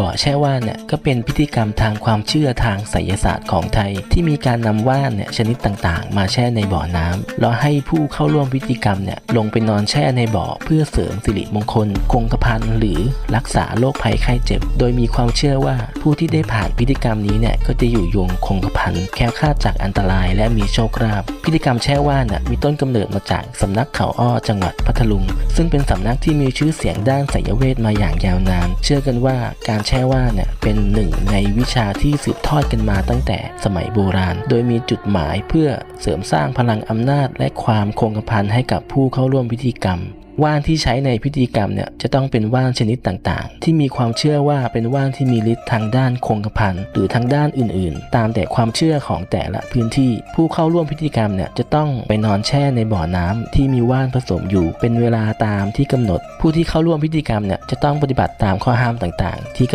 บ่อแช่ว่านเนี่ยก็เป็นพิธีกรรมทางความเชื่อทางไสยศาสตร์ของไทย ที่มีการนำว่านเนี่ยชนิดต่างๆ มาแช่ในบ่อน้ำแล้วให้ผู้เข้าร่วมพิธีกรรมเนี่ยลงไปนอนแช่ในบ่อเพื่อเสริมสิริมงคล คงกระพันหรือรักษาโรคภัยไข้เจ็บ โดยมีความเชื่อว่าผู้ที่ได้ผ่านพิธีกรรมนี้เนี่ยก็จะอยู่ยงคงกระพันแคล้วคลาดจากอันตราย และมีโชคลาภพิธีกรรมแช่ว่านน่ะมีต้นกำเนิดมาจากสำนักเขาอ้อจังหวัดพัทลุง ซึ่งเป็นสำนักที่มีชื่อเสียงด้านไสยเวทมาอย่างยาวนาน เชื่อกันว่าการแช่ว่าเนี่ยเป็นหนึ่งในวิชาที่สืบทอดกันมาตั้งแต่สมัยโบราณ โดยมีจุดหมายเพื่อเสริมสร้างพลังอำนาจ และความคงกระพันให้กับผู้เข้าร่วมพิธีกรรมว่านที่ใช้ในพิธีกรรมเนี่ยจะต้องเป็นว่านชนิดต่างๆ ที่มีความเชื่อว่าเป็นว่านที่มีฤทธิ์ทางด้านคงกระพันหรือทางด้านอื่นๆ ตามแต่ความเชื่อของแต่ละพื้นที่ ผู้เข้าร่วมพิธีกรรมเนี่ยจะต้องไปนอนแช่ในบ่อน้ำที่มีว่านผสมอยู่เป็นเวลาตามที่กำหนด ผู้ที่เข้าร่วมพิธีกรรมเนี่ยจะต้องปฏิบัติตามข้อห้ามต่างๆ ที่